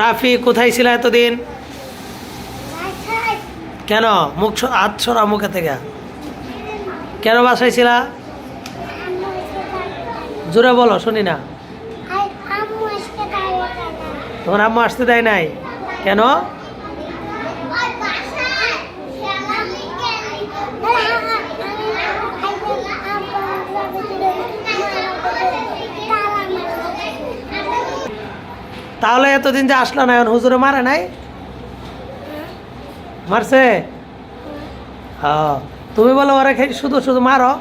রাফি কোথায় ছিল এতদিন? কেন? মুখ হাত সরা মুখে থেকে। কেন বাসায় ছিলা? জোরে বলো শুনি না। তোমার আম্মু আসতে দেয় নাই? কেন? তাহলে এতদিন যে আসলো না, এখন হুজুরে মারে নাই? মারছে? হ্যাঁ। তুমি বলো, ওরা শুধু শুধু মারো?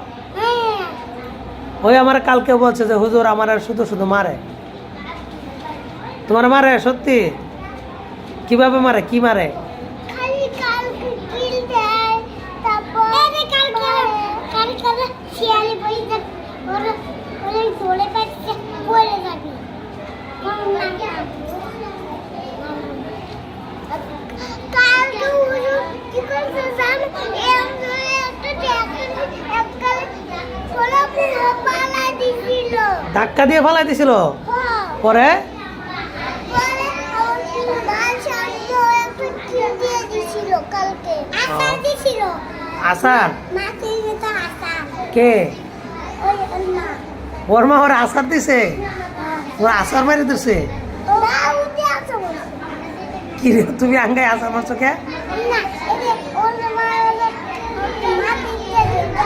ওই আমার কালকে বলছে যে, হুজুর, আমার শুধু শুধু মারে। তোমার মারে, সত্যি? কীভাবে মারে? কি মারে খালি কালকে কিল দেয় তারপর এই কালকে কালকে কালকে শিয়ালি বইতে ওরা ওরা ধরে পাচ্ছে পড়ে যাবে কালকে হুজুর কি করছে জানো এম ধরে একটা ট্যাক্টর এককালে কোলা পুরো পালা দিছিল ধাক্কা দিয়ে ফেলাই দিছিল? হ্যাঁ পরে আসার কে ওই না ওর মা ওর আসার দিছে? ওর আসার মারি দিছে? ওরা উঠে আছে বলছে। কি রে তুমি আঙ্গায় আসার মারছো কে? না এই যে ওর মা হলো মাকে দিয়ে যেটা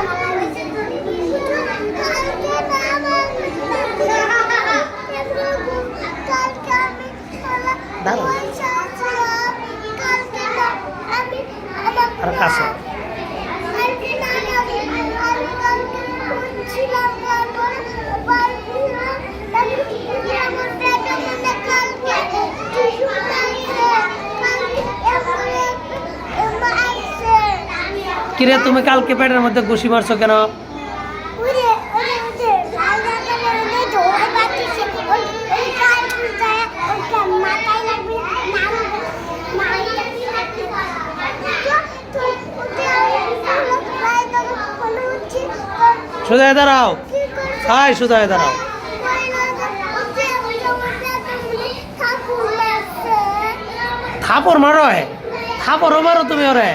কালকে না আমার কালকে আমি দাঁড়াও। পয়সা ছিলাম কালকে না আমি আমার আর কাছে কালকে না আমি আমি কালকে ছিলাম তারপরে পারছিলাম তারপরে আমার পেটের মধ্যে কালকে টিস্যু লাগছে কালকে এরপরে এমা আসছে কিরে তুমি কালকে পেটের মধ্যে ঘুষি মারছো কেন? সোজা দাঁড়াও। হাই সোজা দাঁড়াও। থাপড় মারো এ। থাপড়ও মারো তুমি ওরে।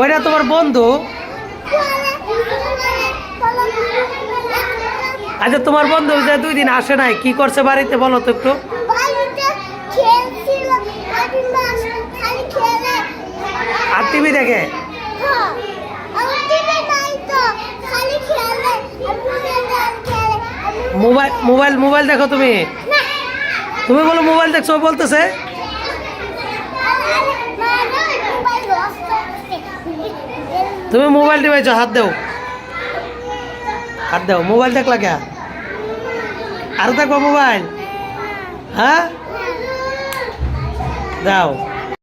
ওইটা তোমার বন্ধু। আচ্ছা তোমার বন্ধু যে দুই দিন আসে নাই, কি করছে বাড়িতে বলো তো একটু? টিভি দেখে। মোবাইল মোবাইল মোবাইল দেখো তুমি। তুমি বলো মোবাইল দেখছ বলতেছে। তুমি মোবাইল টিপাইছো হাত দেও। হাত দেও, মোবাইল দেখলা কে? আর দেখো মোবাইল? হ্যাঁ? দাও।